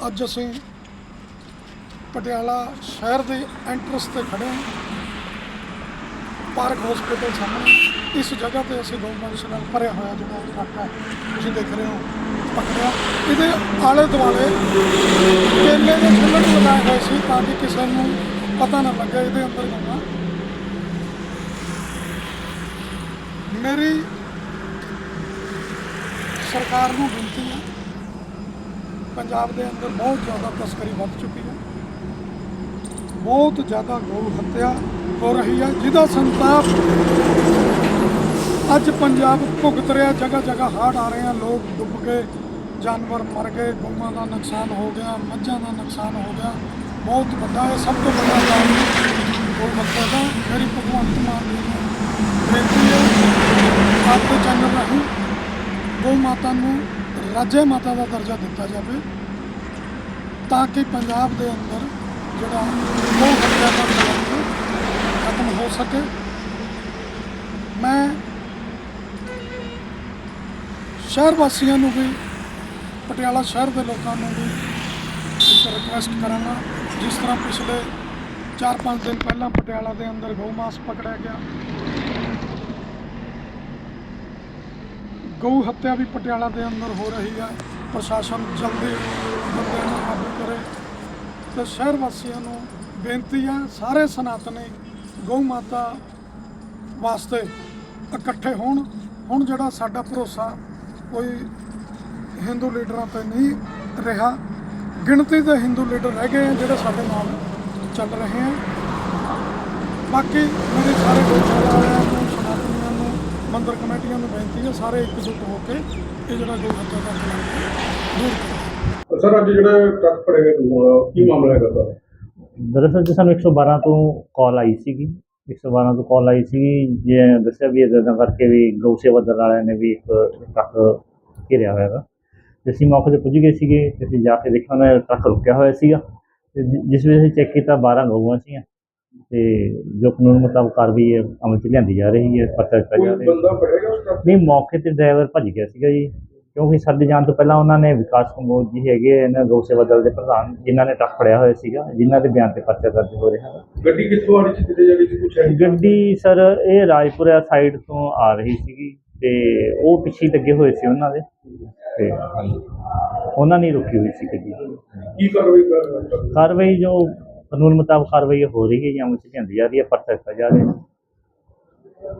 ਅੱਜ ਅਸੀਂ ਪਟਿਆਲਾ ਸ਼ਹਿਰ ਦੇ ਐਂਟਰਸ ਤੇ ਖੜੇ ਹਾਂ। ਪਾਰਕ ਹਸਪੀਟਲ ਸਾਹਮਣੇ। ਇਸ ਜਗ੍ਹਾ ਤੇ ਅਸੀਂ ਗਊਵੰਸ਼ ਨਾਲ ਭਰਿਆ ਹੋਇਆ ਜਿਹੜਾ ਇਲਾਕਾ ਤੁਸੀਂ ਦੇਖ ਰਹੇ ਹੋ ਪਕੜਿਆ ਇਹਦੇ ਆਲੇ ਦੁਆਲੇ ਕੇਲੇ ਦੇ ਛਿੱਲੜ ਲਗਾਏ ਹੋਏ ਸੀ ਤਾਂ ਕਿ ਕਿਸੇ ਨੂੰ ਪਤਾ ਨਾ ਲੱਗੇ ਇਹਦੇ ਅੰਦਰ ਗਊਆਂ ਮੇਰੀ ਸਰਕਾਰ ਨੂੰ ਬੇਨਤੀ ਹੈ ਪੰਜਾਬ ਦੇ ਅੰਦਰ ਬਹੁਤ ਜ਼ਿਆਦਾ ਤਸਕਰੀ ਵੱਧ ਚੁੱਕੀ ਹੈ। ਬਹੁਤ ਜ਼ਿਆਦਾ ਗਊ ਹੱਤਿਆ ਹੋ ਰਹੀ ਹੈ, ਜਿਹਦਾ ਸੰਤਾਪ ਅੱਜ ਪੰਜਾਬ ਭੁਗਤ ਰਿਹਾ, ਜਗ੍ਹਾ ਜਗ੍ਹਾ ਹਾੜ ਆ ਰਹੇ ਆ, ਲੋਕ ਡੁੱਬ ਗਏ, ਜਾਨਵਰ ਮਰ ਗਏ ਗਊਆਂ ਦਾ ਨੁਕਸਾਨ ਹੋ ਗਿਆ, ਮੱਝਾਂ ਦਾ ਨੁਕਸਾਨ ਹੋ ਗਿਆ, ਬਹੁਤ ਵੱਡਾ ਹੈ ਸਭ ਤੋਂ ਵੱਡਾ ਕਾਰਨ ਗਊ ਹੱਤਿਆ ਦਾ ਮੇਰੀ ਭਗਵੰਤ ਮਾਨ ਜੀ ਨੂੰ ਬੇਨਤੀ ਹੈ। ਆਪ ਚੈਨਲ ਰਾਹੀਂ ਗਊ ਮਾਤਾ ਨੂੰ ਰਾਜੇ ਮਾਤਾ ਦਾ ਦਰਜਾ ਦਿੱਤਾ ਜਾਵੇ ਤਾਂ ਕਿ ਪੰਜਾਬ ਦੇ ਅੰਦਰ ਜਿਹੜਾ ਗਊ ਹੱਤਿਆ ਦਾ ਕਲੰਕ ਖਤਮ ਹੋ ਸਕੇ। ਮੈਂ ਸ਼ਹਿਰ ਵਾਸੀਆਂ ਨੂੰ ਵੀ, ਪਟਿਆਲਾ ਸ਼ਹਿਰ ਦੇ ਲੋਕਾਂ ਨੂੰ ਵੀ ਇੱਕ ਰਿਕੁਐਸਟ ਕਰਾਂਗਾ। ਜਿਸ ਤਰ੍ਹਾਂ ਪਿਛਲੇ 4-5 ਦਿਨ ਪਹਿਲਾਂ ਪਟਿਆਲਾ ਦੇ ਅੰਦਰ ਗਊ ਮਾਸ ਪਕੜਿਆ ਗਿਆ। ਗਊ ਹੱਤਿਆ ਵੀ ਪਟਿਆਲਾ ਦੇ ਅੰਦਰ ਹੋ ਰਹੀ ਹੈ। ਪ੍ਰਸ਼ਾਸਨ ਜਲਦੀ ਬੰਦਿਆਂ ਨੂੰ ਕਾਬੂ ਕਰੇ। ਤੇ ਸ਼ਹਿਰ ਵਾਸੀਆਂ ਨੂੰ ਬੇਨਤੀ ਹੈ, ਸਾਰੇ ਸਨਾਤਨੀ ਗਊ ਮਾਤਾ ਵਾਸਤੇ ਇਕੱਠੇ ਹੋਣ। ਹੁਣ ਜਿਹੜਾ ਸਾਡਾ ਭਰੋਸਾ ਕੋਈ ਹਿੰਦੂ ਲੀਡਰਾਂ ਤੇ ਨਹੀਂ ਰਿਹਾ, ਗਿਣਤੀ ਦੇ ਹਿੰਦੂ ਲੀਡਰ ਰਹਿ ਗਏ ਆ ਜਿਹੜੇ ਸਾਡੇ ਨਾਲ ਚੱਲ ਰਹੇ ਆ ਬਾਕੀ ਮੇਰੇ ਸਾਰੇ ਗਊਸ਼ਾਲਾ ਵਾਲਿਆਂ ਮੰਦਰ ਕਮੇਟੀਆਂ ਨੂੰ ਬੇਨਤੀ ਹੈ ਸਾਰੇ ਇਕਜੁੱਟ ਹੋ ਕੇ ਇਹ ਜਿਹੜਾ ਗਊ ਹੱਤਿਆ ਦਾ ਕਲੰਕ ਦੂਰ ਕਰੋ। ਸਰ ਅੱਜ ਜਿਹੜਾ ਟਰੱਕ ਫੜਿਆ ਗਿਆ ਦੂਆ ਕੀ ਮਾਮਲਾ ਹੈਗਾ ਸਰ? ਦਰਅਸਲ ਜੀ ਸਾਨੂੰ 112 ਤੋਂ ਕਾਲ ਆਈ ਸੀਗੀ। 112 ਤੋਂ ਕਾਲ ਆਈ ਸੀਗੀ ਜੇ ਦੱਸਿਆ ਵੀ ਇਦਾਂ ਕਰਕੇ ਵੀ ਗਊ ਸੇਵਾ ਦਲ ਵਾਲਿਆਂ ਨੇ ਵੀ ਇੱਕ ਟਰੱਕ ਘੇਰਿਆ ਹੋਇਆ ਹੈਗਾ। ਅਸੀਂ ਮੌਕੇ ਤੇ ਪੁੱਜ ਗਏ ਸੀਗੇ ਤੇ ਅਸੀਂ ਜਾ ਕੇ ਦੇਖਿਆ ਉਹਨਾਂ ਨੇ ਟਰੱਕ ਰੁਕਿਆ ਹੋਇਆ ਸੀਗਾ। ਜਿ- ਜਿਸ ਵੇਲੇ ਅਸੀਂ ਚੈੱਕ ਕੀਤਾ 12 ਗਊਆਂ ਸੀਗੀਆਂ। ਤੇ ਜੋ ਕਾਨੂੰਨ ਮੁਤਾਬਕ ਕਾਰਵਾਈ ਹੈ ਅਮਲ ਚ ਲਿਆਂਦੀ ਜਾ ਰਹੀ ਹੈ ਪਤਾ ਦਿੱਤਾ ਜਾ ਕੋਈ ਰਿਹਾ ਬੰਦਾ ਫੜਿਆ ਗਿਆ ਉਸ ਟਰੱਕ ਨਹੀਂ ਮੌਕੇ ਤੇ ਡਰਾਈਵਰ ਭੱਜ ਗਿਆ ਸੀਗਾ ਜੀ ਕਿਉਂਕਿ ਸਾਡੇ ਜਾਣ ਤੋਂ ਪਹਿਲਾਂ ਉਹਨਾਂ ਨੇ ਵਿਕਾਸ ਕੰਬੋਜ ਜੀ ਹੈਗੇ ਆ ਇਹਨਾਂ ਗਊ ਸੇਵਾ ਦਲ ਦੇ ਪ੍ਰਧਾਨ ਜਿਨ੍ਹਾਂ ਨੇ ਟਰੱਕ ਫੜਿਆ ਹੋਇਆ ਸੀਗਾ ਜਿਨ੍ਹਾਂ ਦੇ ਬਿਆਨ ਤੇ ਪਰਚਾ ਦਰਜ ਹੋ ਰਿਹਾ ਹੈ। ਗੱਡੀ ਕਿੱਥੋਂ ਆ ਰਹੀ ਸੀ ਕਿਤੇ ਜਾ ਕੁਛ ਹੈ? ਗੱਡੀ ਸਰ ਇਹ ਰਾਜਪੁਰਾ ਸਾਈਡ ਤੋਂ ਆ ਰਹੀ ਸੀਗੀ ਤੇ ਉਹ ਪਿੱਛੇ ਲੱਗੇ ਹੋਏ ਸੀ ਉਹਨਾਂ ਦੇ। ਤੇ। ਉਹਨਾਂ ਨੇ ਰੁਕੀ ਹੋਈ ਸੀ ਗੱਡੀ। ਕੀ ਕਾਰਵਾਈ ਕਰ ਰਹੇ ਹੋ? ਕਾਰਵਾਈ ਜੋ ਕਾਨੂੰਨ ਮੁਤਾਬਕ ਕਾਰਵਾਈ ਹੋ ਰਹੀ ਹੈ ਜਾਂ ਅਮਲ ਚ ਜਾ ਰਹੀ ਹੈ ਪਰਚਾ ਦਿੱਤਾ ਜਾ ਰਿਹਾ ਹੈ